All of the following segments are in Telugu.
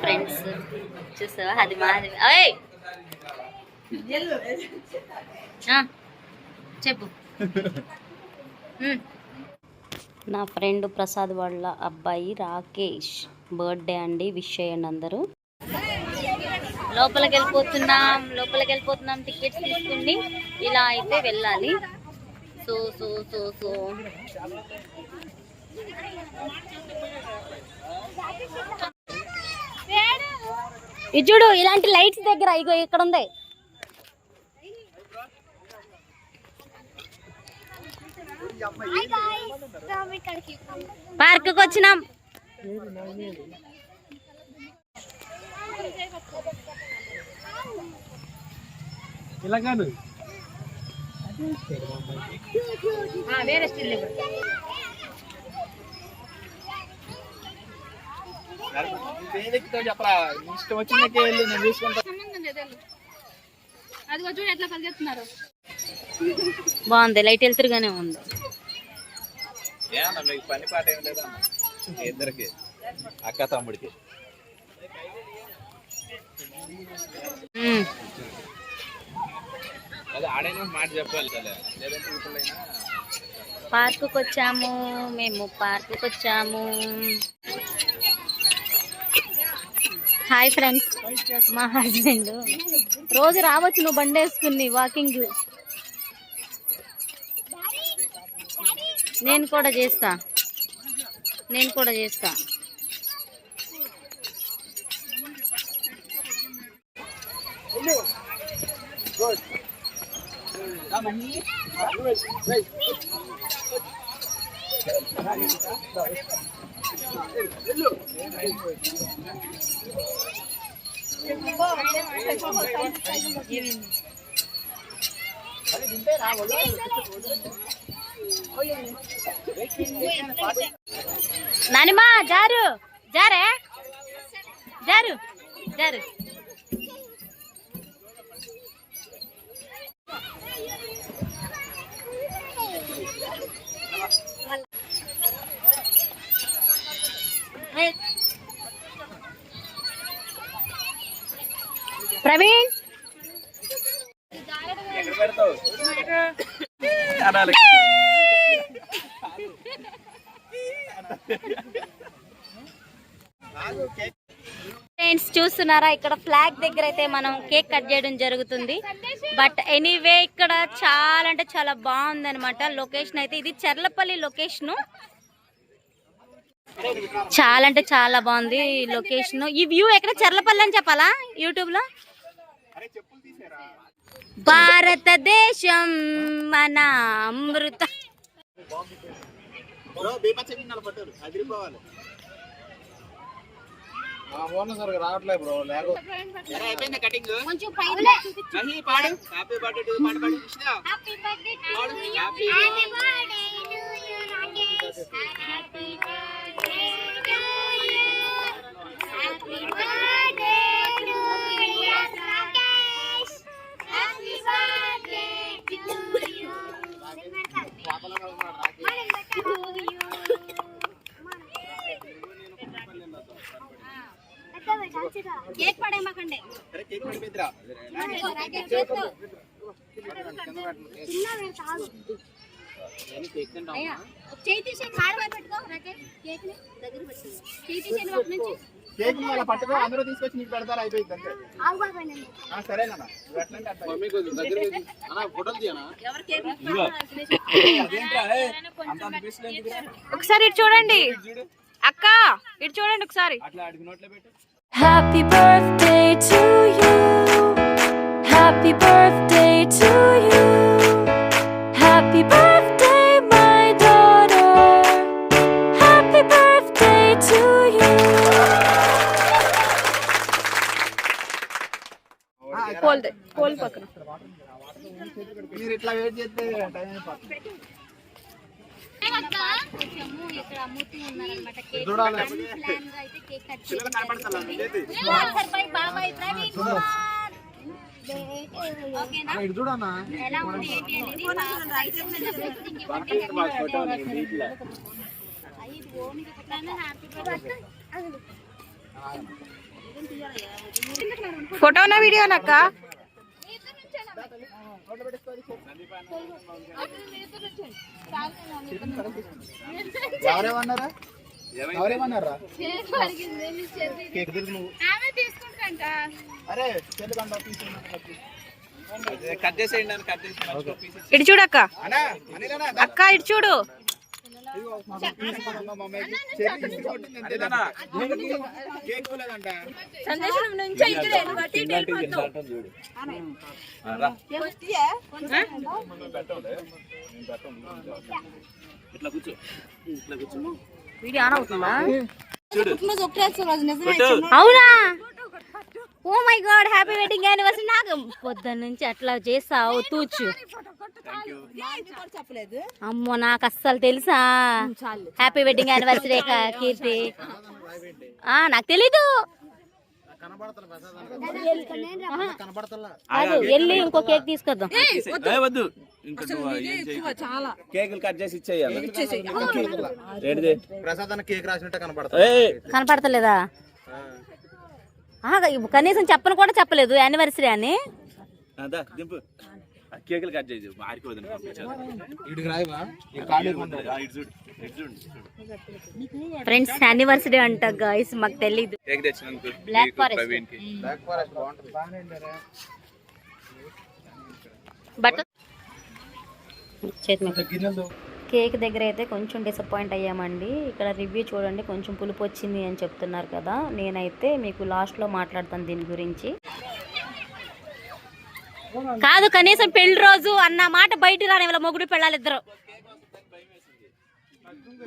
ఫ్రెండ్స్. చూసావా? అది మాది ఓయ్ ఆ, చెప్పు. నా ఫ్రెండ్ ప్రసాద్ వాళ్ళ అబ్బాయి రాకేష్. బర్త్డే అండి విష్ చేయండి అందరూ. లోపలికి వెళ్ళిపోతున్నాం లోపలికి వెళ్ళిపోతున్నాం టికెట్స్ తీసుకుని ఇలా అయితే వెళ్ళాలి. So so so so. చూడు ఇలాంటి లైట్స్ దగ్గర ఇగో ఇక్కడ ఉంది. పార్క్ వచ్చినాం. వేరే స్టిల్ చెప్పరా? ఇష్టం వచ్చినకే వెళ్ళి నేను చూసుకుంటా. అదిగో చూడు ఎట్లా పరిగెత్తున్నారు బాగుంది లైట్ వెళ్తురుగానే ఉంది. మీకు పని పాట ఏం లేదా ఇద్దరికి అక్క తమ్ముడికి. మ్మ్. అదే ఆడైనా మాట చెప్పాలి పార్కుకి వచ్చాము మేము పార్కుకి వచ్చాము హాయ్ ఫ్రెండ్స్ మా హస్బెండ్ రోజు రావచ్చు నువ్వు బండి వేసుకుని వాకింగ్ నేను కూడా చేస్తా. నేను కూడా చేస్తా. నానిమా జారు జారే జారు జారు ప్రవీణ్ ఎక్కడ పెడతావు అనాలి ఫ్రెండ్స్ చూస్తున్నారా? ఇక్కడ ఫ్లాగ్ దగ్గర అయితే మనం కేక్ కట్ చేయడం జరుగుతుంది. బట్ ఎనీవే ఇక్కడ చాలా అంటే చాలా బాగుంది అనమాట లొకేషన్ అయితే. ఇది చెర్లపల్లి లొకేషన్ చాలా అంటే చాలా బాగుంది లొకేషన్ ఈ వ్యూ ఎక్కడ? చెర్లపల్లి అని చెప్పాలా యూట్యూబ్లో? భారతదేశం మన అమృత రావట్లేదు బ్రో అయిపోయింది కటింగ్? కొంచెం పైన పాడు. హ్యాపీ బర్త్డే టు పాడు పాడు. కృష్ణ హ్యాపీ బర్త్డే పాడు. Happy happy birthday. To you Rakesh happy birthday to you happy birthday to you Rakesh. Happy birthday to you cake పడేమాకండి అరే కేక్ పడిపోయిందిరా నేను కేక్ తింటాం చేయి తీసి కారు వైపు పెట్టుకో రాకేష్ కేక్ పట్టుకో అందరూ తీసుకొచ్చి నీకు పెడతారు అయిపోయింది అంతే? ఒకసారి ఇటు చూడండి చూడు అక్క ఇటు చూడండి ఒకసారి. అట్లా పెట్టు. Happy birthday to you. Happy birthday to you. Happy birthday, my daughter. Happy birthday to you. Coal coal పక్కన మీరు ఇట్లా వెయిట్ చేస్తే టైం అయిపోతుంది ఇక్కడ అమ్ముతూ కేక్ చూడాలి. ప్లాన్గా అయితే కేక్ కట్ ఎలా ఉంది ఏంటి అనేది ఫోటోనా వీడియోనక్క ఎవరేమన్నారా? ఎవరేమన్నారా? అరే ఇటు చూడక్క అన్నా అనిలనా అక్క ఇటు చూడు. కింద ఉంటుంది చూడు ఆ, రా. ఇట్లా కూర్చో ఇట్లా కూర్చో వీడియో ఆన్ అవుతుందా? చూడు. అవునా? ఓ my god happy wedding anniversary నాకు పొద్దున్న నుంచి అట్లా చేస్తావు తూచు. అమ్మో నాకు అస్సలు తెలుసా? Happy wedding anniversary Keerthi. ఆ నాకు తెలీదు. కాదు వెళ్ళి ఇంకో కేక్ తీసుకొద్దాం. వద్దు. ఇంకా నువ్వు ఏం చేయకు. కేకులు కట్ చేసి ఇచ్చేయాలి. ఏంటిది? ప్రసాద్ కేక్ రాసినట్టు కనబడతా ఏయ్, కనపడతలేదా? కనీసం చెప్పను కూడా చెప్పలేదు యానివర్సరీ అని. కేకులు కట్ చేసి. ఫ్రెండ్స్ యానివర్సరీ అంట గాయస్ మాకు కి బ్లాక్ ఫారెస్ట్ బట్ చేతి కేక్ దగ్గర అయితే కొంచెం డిసప్పాయింట్ అయ్యామండి. ఇక్కడ రివ్యూ చూడండి కొంచెం పులుపు వచ్చింది అని చెప్తున్నారు కదా. నేనైతే మీకు లాస్ట్లో మాట్లాడతాను దీని గురించి. కాదు కనీసం పెళ్ళి రోజు అన్న మాట బయట రాని వాళ్ళ మొగుడు పెళ్ళాలిద్దరు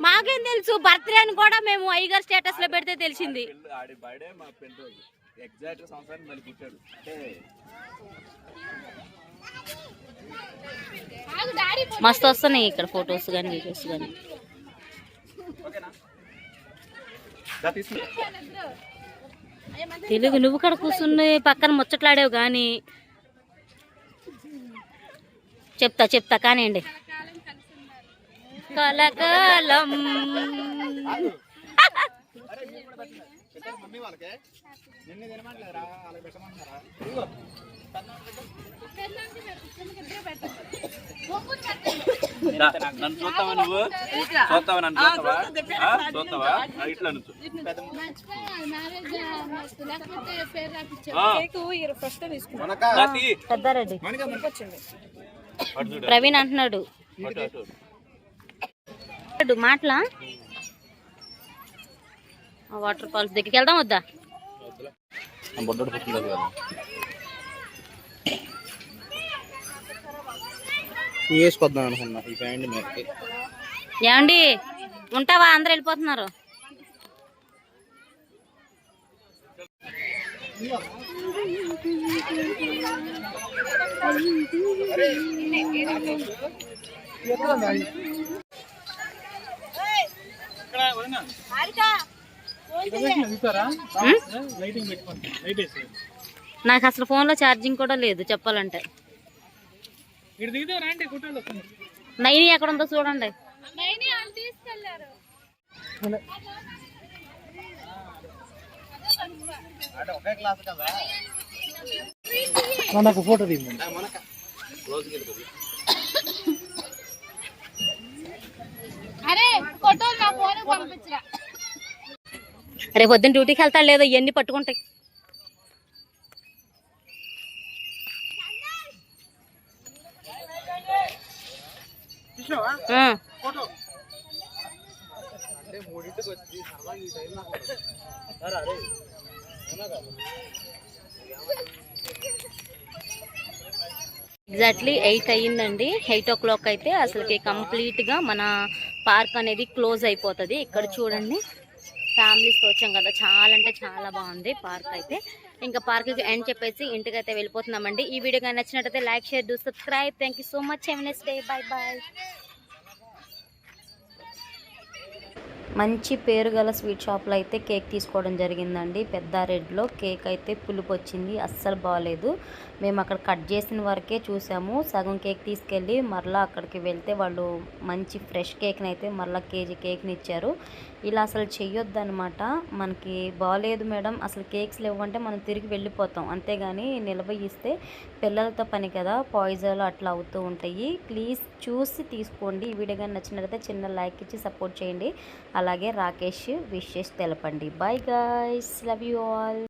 మాకేం తెలుసు బర్త్డే అని కూడా మేము ఐగర్ స్టేటస్లో పెడితే తెలిసింది. మస్తు వస్తున్నాయి ఇక్కడ ఫొటోస్ కానీ వీడియోస్ కానీ తెలుగు నువ్వు కూడా కూర్చుని పక్కన ముచ్చట్లాడావు కానీ చెప్తా చెప్తా కానివ్వండి కలకాలం. మమ్మీ వాళ్ళకే. నిన్ను తినమంటారా వాళ్ళకి పెట్టమంటారా నన్ను చూస్తావా నువ్వు? చూస్తావా నన్ను చూస్తావా? చూస్తావా? ఇట్లా నుంచు. పెద్దారెడ్డి. ప్రవీణ్ అంటున్నాడు. అటు, అటు. అటు మాటలా? వాటర్ ఫాల్స్ దగ్గరికి వెళ్దాం వద్దా? ఆ వేసుకొద్దాం అనుకున్నా ఈ ప్యాంట్ మీదకి. ఏమండి? ఉంటావా? అందరు వెళ్ళిపోతున్నారు. నాకు అసలు ఫోన్లో ఛార్జింగ్ కూడా లేదు చెప్పాలంటే. నైని ఎక్కడ ఉందో చూడండి. అంటే ఒకే క్లాస్ కదా మనకు ఫోటో తీయండి. అరే ఫోటోలు నా ఫోన్ పంపించరా. రేపు పొద్దున్న డ్యూటీకి వెళ్తాడు లేదో ఇవన్నీ పట్టుకుంటాయి. ఎగ్జాక్ట్లీ ఎయిట్ అయ్యిందండి. ఎయిట్ ఓ క్లాక్ అయితే అసలుకి కంప్లీట్గా మన పార్క్ అనేది క్లోజ్ అయిపోతుంది. ఇక్కడ చూడండి. ఫ్యామిలీస్తో వచ్చాం కదా. చాలా అంటే చాలా బాగుంది పార్క్ అయితే. ఇంకా పార్క్కి ఎండ్ చెప్పేసి ఇంటికి అయితే వెళ్ళిపోతున్నామండి. ఈ వీడియో కానీ నచ్చినట్టయితే like share do subscribe thank you so much have next day bye bye మంచి పేరు గల స్వీట్ షాప్లో అయితే కేక్ తీసుకోవడం జరిగిందండి. పెద్దారెడ్లో కేక్ అయితే పులుపు వచ్చింది అస్సలు బాగాలేదు మేము అక్కడ కట్ చేసిన వరకే చూసాము. సగం కేక్ తీసుకెళ్ళి మరలా అక్కడికి వెళ్తే వాళ్ళు మంచి ఫ్రెష్ కేక్ని అయితే మరలా కేజీ కేక్ని ఇచ్చారు. ఇలా అసలు చెయ్యొద్దనమాట మనకి బాగాలేదు మేడం. అసలు కేక్స్ లేవంటే మనం తిరిగి వెళ్ళిపోతాం. అంతేగాని నిలబడిస్తే పిల్లలతో పని కదా. పాయిజన్లు అట్లా అవుతూ ఉంటాయి. ప్లీజ్ చూసి తీసుకోండి. ఈ వీడియో కానీ నచ్చినట్లయితే చిన్న లైక్ ఇచ్చి సపోర్ట్ చేయండి. అలాగే రాకేష్ విషెస్ తెలపండి. Bye guys love you all